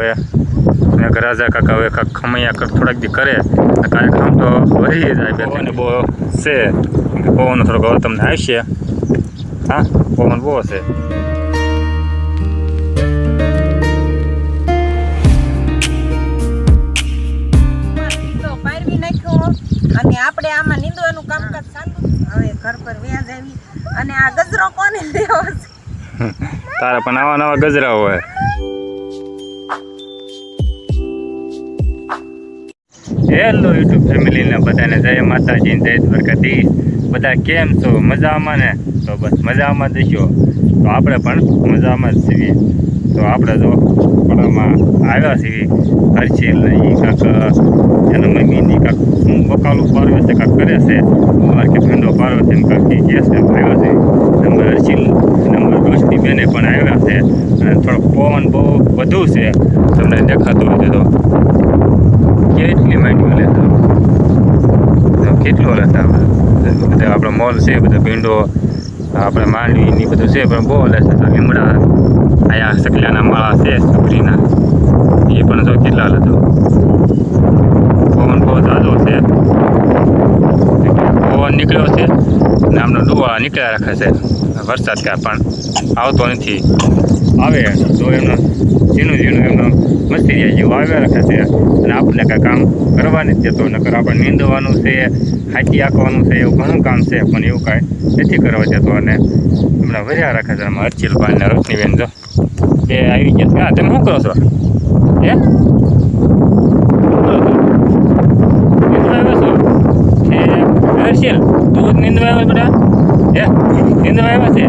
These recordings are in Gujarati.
હવે મેઘરાજા કાકા હવે ખમૈયા કર થોડાક દી કરે. આમ તો વધી જાય બે ત્રણ બહુ છે. પવન થોડોક હવે તમને આવશે. હા પવન બહુ છે તો પારવી નાખ્યો અને આપણે આમાં નીંદવાનું કામકાજ ચાલુ. હવે ઘર પર વ્યાજ આવી. અને આ ગજરો કોને લેવો છે? તારા પણ આવા નવા ગજરા હોય. હેલો યુટ્યુબ ફેમિલીને બધાને જય માતાજી જય દ્વારકાધીશ. બધા કેમ છો? મજામાં ને? તો બસ મજામાં જશો તો આપણે પણ મજામાં જ છીએ. તો આપણે જો પડામાં આવ્યા છીએ. હરશીલ ને એ કાંક, એના મમ્મીની કાંક હું બકાલું પારવે છે, કાંક કરે છે. કે ભીંડો પારવે છે કાંક એ છે આવ્યા છે. નંબર હરશીલ નંબર દોસ્તી બેને પણ આવ્યા છે. અને થોડોક પવન બહુ વધુ છે. તમને દેખાતું હોય તો કેટલી માંડવીઓ લેતા તો કેટલો લેતા બધા આપણે મોલ છે, બધા ભીંડો, આપણે માંડવી ને બધું છે, પણ બહુ લેતા તો લીમડા અહીંયા સકલાના માળા છે સુગરીના એ પણ જો કેટલા લેતો પવન બહુ જાજો છે. પવન નીકળ્યો છે અને આમનો ડુવા નીકળ્યા રાખે છે. વરસાદ કાંઈ પણ આવતો નથી. આવે, તો એમનો ઝીણું ઝીણું મસ્તી જેવું આવ્યા રાખે છે અને આપણને કાંઈ કામ કરવા નથી દેતો નકર આપણે નીંદવાનું છે હાથી આંકવાનું છે, એવું ઘણું કામ છે, પણ એવું કાંઈ નથી કરવા દેતો. અને હમણાં વર્યા રાખે છે આમાં હર્ષિલભાઈ અને રોશનીબેન જો. એ આવી ગયા હા તમે શું કરો છો? હે? હર્ષિલ તું નીંદવા આવ્યો બધા હે? નીંદવા આવ્યા છે?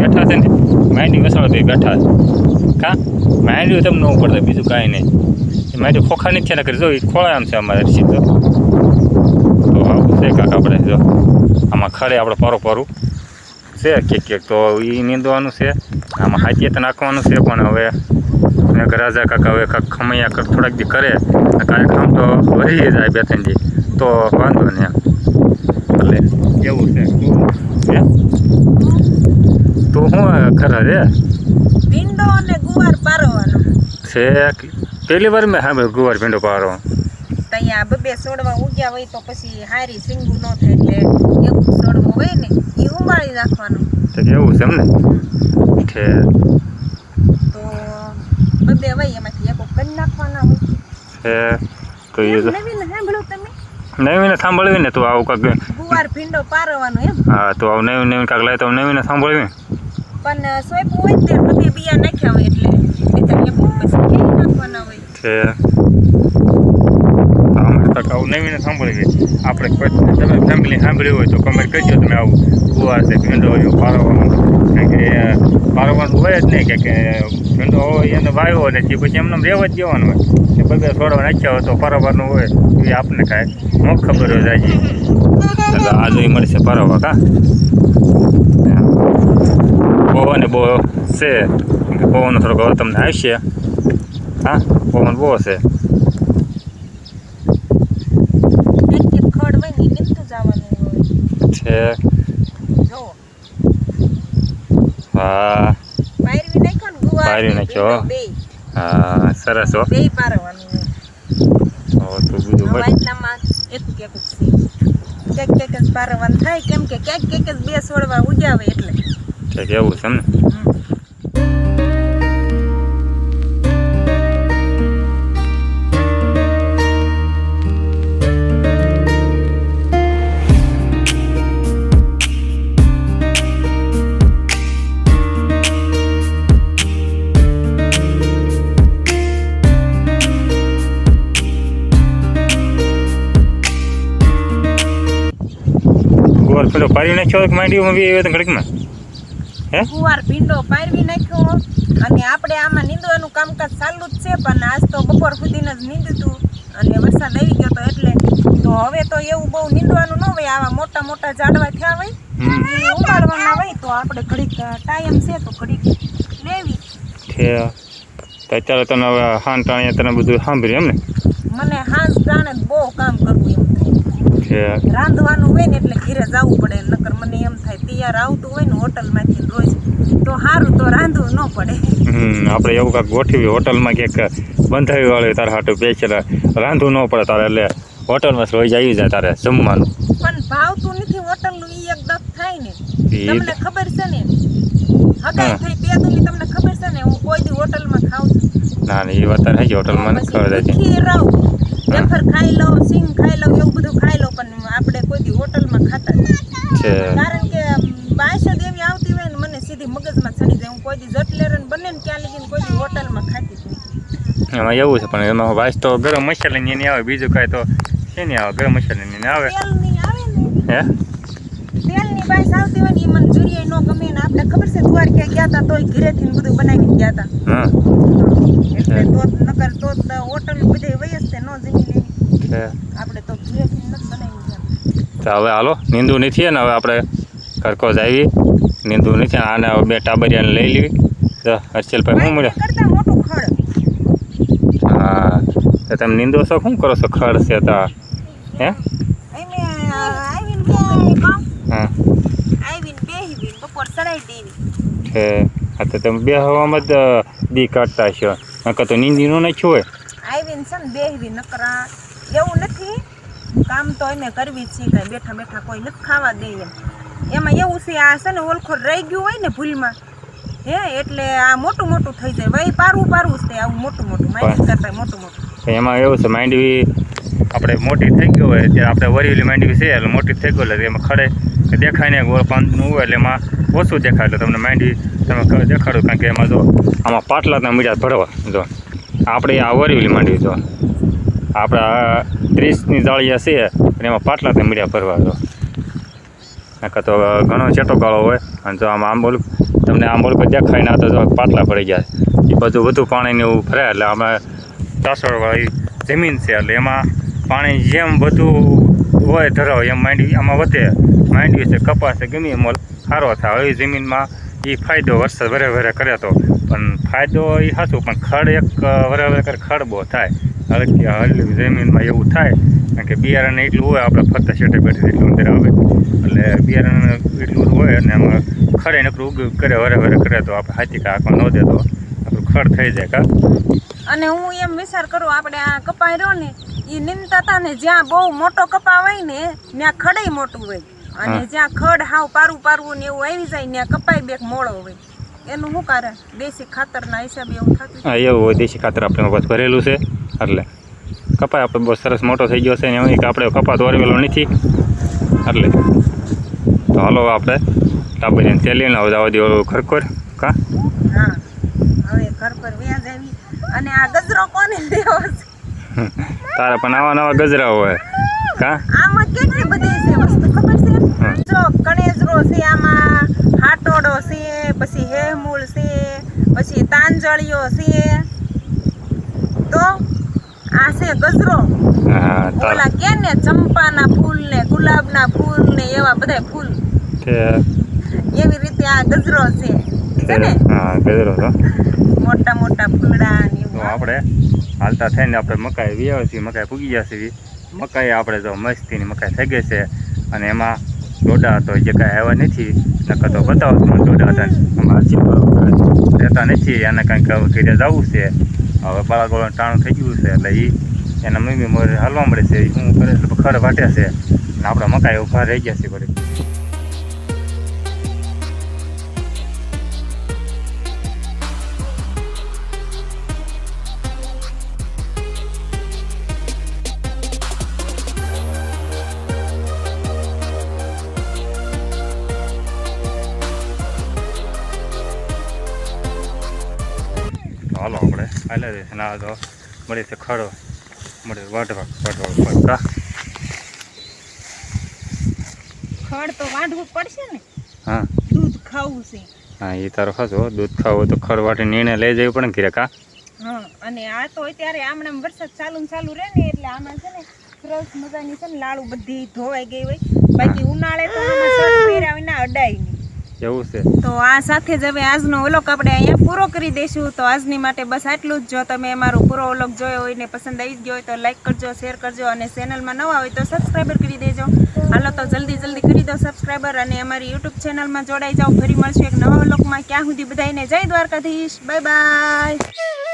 બેઠા છે ને. વસાડો તો બેઠા છે. કા માંડ્યું તમને ઉપર પડતા બીજું કાંઈ નહીં. એ માંડ્યું ખોખા નથી થયા કરી જો એ ખોળા આમ છે અમારે સીધો. તો આવું છે કાંક આપણે જો. આમાં ખરે આપણે પારું પારું. છે કેક કેક તો એ નીંદવાનું છે. આમાં હાથીએ તો નાખવાનું છે પણ હવે મેઘરાજા કાકા હવે કાંક ખમૈયા કર થોડાક દી કરે. આમ તો વહી જાય બે ત્રણ દી. તો વાંધો નહીં. એટલે એવું છે? તો હે? ખરા રે ભીંડો અને ગુવાર પારવાનો. છે પહેલી વાર મેં હા ગુવાર ભીંડો પારો ત્યાં બબે સોડવા ઉગ્યા હોય તો પછી હારી સિંગુ ન થાય એટલે એવું સોડવું હોય ને એ ઉમાળી નાખવાનું. તો એવું છે એમ ને? છે. તો બબે હોય એમાંથી એક કરી નાખવાના હોય. છે તો એ નવીન સાંભળો તમે? નવીને સાંભળવી ને તું આવું કાંક ગુવાર ભીંડો પારવાનો એમ. હા તો આવું નવીન નવીન કાંક લાય તો નવીને સાંભળવી. પણ સોંપવું હોય ને તે બબે બિયા નાખ્યા હોય એટલે નહીંતર બહુ પછી ખેડી નાખવાના હોય. છે. આવું નવીને સાંભળવી આપણે કોઈ તમે ફેમિલી સાંભળ્યું હોય તો કમેન્ટ કરજો તમે આવું ગુવાર છે ભીંડો પારવાનું કારણ કે પારવાનું હોય જ નહીં કે કે ભીંડો હોય એને વાવ્યો ને તે પછી એમને રહેવા જ દેવાનું હોય. છોડવા નાખ્યા હોય તો પારવાનું હોય એ આપણને કાંઈ ન ખબર હોય જાજી એટલે આ જો મળશે પારવા કા? પવન બહુ છે. કે પવન થોડોક હવે તમને આવશે. હા પવન બહુ છે. છે. હા. પાયરવી નાખ્યો હા. સરસ હો. હોય. હવે બધું કેક કેક જ પારવાનું થાય કેમ કે કેક કેક જ બે છોડવા ઉજાવે એટલે. કંઈક એવું છે એમ ને પેલો પાડી નાખ્યો માંડ્યું બી ઘડીકમાં? ગુવાર ભીંડો પારવી નાખ્યો અને આપણે આમાં નીંદવાનું કામકાજ ચાલુ જ છે પણ આજ તો બપોર સુધીને જ નીંદતું અને વરસાદ આવી ગયો તો એટલે તો હવે તો એવું બહુ નીંદવાનું ન હોય આવા મોટા મોટા ઝાડવા થયા હોય હમ. ઉગાડવાના હોય તો આપણે ઘડીક ટાઈમ છે તો ઘડીક લેવી. તો અત્યારે તને હવે હાન ટાણીએ તને બધું સાંભળ્યું એમ ને? મને હાંસ જાણે જ બહુ કામ કરવું એમ. છે. રાંધવાનું હોય ને એટલે ઘીરે જવું પડે નકર મને એમ થાય તૈયાર આવતું હોય ને હોટલમાંથી રોજ તો સારું તો રાંધવું ન પડે. હમ આપણે એવું કાંઈક ગોઠવી હોટલમાં ક્યાંક બંધાવી વાળું તારે હાટું પેચર રાંધવું ન પડે તારે એટલે હોટલમાં રોજ આવી જાય તારે જમવાનું. પણ ભાવતું નથી હોટલનું ઈ એક દખ થાય ને. તમને ખબર છે ને? હગાઈ. થઈ પેદુની તમને ખબર છે ને? હું કોઈ દી હોટલમાં ખાઉં છું. ના ના એ વાત તારે છે હોટલમાં ખબર જાય રાવ વેફર ખાઈ લો સિંગ ખાઈ લો એવું બધું ખાઈ લો પણ આપણે કોઈ દી હોટલમાં ખાતા નથી. કારણ કે બાયસ જ એવી આવતી હોય ને મને સીધી મગજમાં ચડી જાય. હું કોઈ દી જટલેરન બને ને ત્યાં લગીને કોઈ દી હોટલમાં ખાતી નથી. એમાં એવું છે પણ એમાં વાસ તો ગરમ મસાલા ની આવે બીજું કાંઈ તો નહીં આવે? ગરમ મસાલા ની આવે? તેલની આવે ને. હે? તેલની બાયસ આવતી હોય ને એ મને જોઈએ ન ગમે ને આપણે ખબર છે દ્વારકા ગયા હતા તોય ઘરેથી ને બધું બનાવીને ગયા હતા. હા. એટલે તો નકર તો હોટલ બધે વયસ્તે ન જમી લેવી આપણે તો ઘરેથી નથી બનાવી ગયા તો હવે હાલો નીંદુ નથી ને હવે આપણે કરકો જ આવી નીંદું નથી આને હવે બે ટાબરિયાને લઈ લેવી. તો હર્ષલભાઈ શું મળ્યા? કરતા મોટું ખડ. હા તો તમે નીંદો છો શું કરો છો? ખડ છે તો. હે? હા આવીને બેહી બપોર ચડાઈ છે. આ તો તમે બે હવામાં જ દી કાઢતા છો. નકર તો નીંદીનું નાખ્યું હોય. આવીને છે ને બેહવી નકરા. એવું નથી. કામ તો એને કરવી જ છે કાંઈ બેઠા બેઠા કોઈ નથી ખાવા દે એમ. એમાં એવું છે આ છે ને ઓલખોર રહી ગયું હોય ને ભૂલમાં હે એટલે આ મોટું મોટું થઈ જાય. ભાઈ પારવું પારવું જ તે આવું મોટું મોટું. માઇનસ કરતા મોટું મોટું. એમાં એવું છે માંડવી આપણે મોટી થઈ ગઈ હોય, ત્યારે આપણે વરીલી માંડવી છે, એટલે મોટી થઈ ગઈ એટલે એમાં ખડે કે દેખાય ને ગોળ પાંદનું હોય, એટલે એમાં ઓછું દેખાય, એટલે તમને માંડવી તમે દેખાડો, કારણ કે એમાં જો આમાં પાટલા તમે મીઠા ભરવા, જો. આપણે આ વરીલી માંડવી, જો. આપણા ત્રીસની જાળિયા છે, અને એમાં પાટલા તમે મીઠા ભરવા, જો. નકર તો ઘણો ચેટો ગાળો હોય, અને જો આમાં આંબોલ, તમને આંબોલ પર દેખાય ના, તો પાટલા પડી જાય એ બધું વધુ પાણીને એવું ભરાય, એટલે આમાં ચાસળવાળી જમીન છે, એટલે એમાં પાણી જેમ બધું હોય ધરાવ એમ માંડવી આમાં વધે. માંડવી છે, કપાસ છે, ગમે એમ સારો થાય. હવે જમીનમાં એ ફાયદો વરસાદ વરે વરે કરે તો. પણ ફાયદો એ સાચું પણ ખડ એક વરે વરે કરે, ખડ બહુ થાય. હલકી હલકી જમીનમાં એવું થાય, કારણ કે બિયારણ એટલું હોય, આપણે ફરતા શેઠે બેઠી એટલું અંદર આવે. એટલે બિયારણ એટલું હોય અને એમાં ખડે નકરું ઉગ કરે, વરે વરે કરે તો આપણે હાથી કાંકમાં ન દે તો આપણું ખડ થઈ જાય કા. અને હું એમ વિચાર કરું, આપણે આ કપાય રહ્યો ને એ નીંદતા હતા ને જ્યાં બહુ મોટો કપા હોય ને ત્યાં ખડે મોટું હોય. અને જ્યાં ખડ હાવ પારું પારવું ને એવું આવી જાય ત્યાં કપાય બેક મોળો હોય. એનું શું કારણ? દેશી ખાતરના હિસાબે એવું થતું હા એવું હોય દેશી ખાતર આપણે બસ ભરેલું છે. એટલે કપાય આપણે બહુ સરસ મોટો થઈ ગયો છે ને એવું કે આપણે કપાત વરવેલો નથી. એટલે તો હાલો આપણે ટાબરિયાને તેલ લઈને હવે જવા દે ઓલું ખરખોર. કા? હા હવે ખરખોર વ્યાજ આવી. અને આ ગજરો કોને લેવો છે? તારા પણ નવા નવા ગજરા હોય. કા? આમાં કેટલી બધી છે વસ્તુ ખબર છે? જો કણેજરો છે આમાં હાટોડો છે પછી હેમૂળ છે પછી તાંજળીઓ છે. તો આ છે ગજરો. ઓલા કે ને ચંપાના ફૂલ ને ગુલાબના ફૂલ ને એવા બધા ફૂલ. એવી રીતે આ ગજરો છે. હા ગજરો તો. મોટા મોટા ફૂલડા ને આપણે હાલતા થઈને આપણે મકાઈ વ્યાવ છીએ મકાઈ પૂગી ગયા છીએ મકાઈ આપણે તો મસ્તીની મકાઈ થઈ ગઈ છે. અને એમાં ડોડા તો જે કાંઈ આવ્યા નથી. નકર તો બતાવો ડોડા હતા રહેતા નથી એને કંઈક ઘેરે જવું છે. હવે બાળકોનું ટાણું થઈ ગયું છે એટલે એ એના મમ્મી મોરે હાલવા મળે છે. એ શું કરે ખર વાટ્યા છે. અને આપણા મકાઈ ઊભા રહી ગયા છે બધી તો હાલો આપણે હાલે છે ના તો મળી છે ખડો. મળે વાઢવા વાઢવા વાઢવા ખડ તો વાઢવું પડશે ને? હા. દૂધ ખાવું છે. હા એ તારો ખાસો દૂધ ખાવું તો ખડ વાટી નિર્ણય લઈ જવું પડે ઘરે કા? હા અને આ તો અત્યારે આમણે વરસાદ ચાલુ ચાલુ રહે ને એટલે આમાં છે ને સરસ મજાની છે ને લાડુ બધી ધોવાઈ ગઈ હોય. બાકી ઉનાળે તો આમાં શર્ટ પહેર્યા વિના અડાય નહીં. એવું છે? તો આ સાથે જ હવે આજનો ઓલોક આપણે અહીંયા પૂરો કરી દઈશું. તો આજની માટે બસ આટલું જ. જો તમે અમારો પૂરો ઓલોક જોયો હોય ને પસંદ આવી ગયો હોય તો લાઈક કરજો શેર કરજો અને ચેનલમાં નવા હોય તો સબસ્ક્રાઈબર કરી દેજો. હાલો તો જલ્દી જલ્દી કરી દો સબસ્ક્રાઈબર અને અમારી યુટ્યુબ ચેનલમાં જોડાઈ જાઓ. ફરી મળશું એક નવા ઓલોકમાં. ક્યાં સુધી બધાને જય દ્વારકાધીશ. Bye bye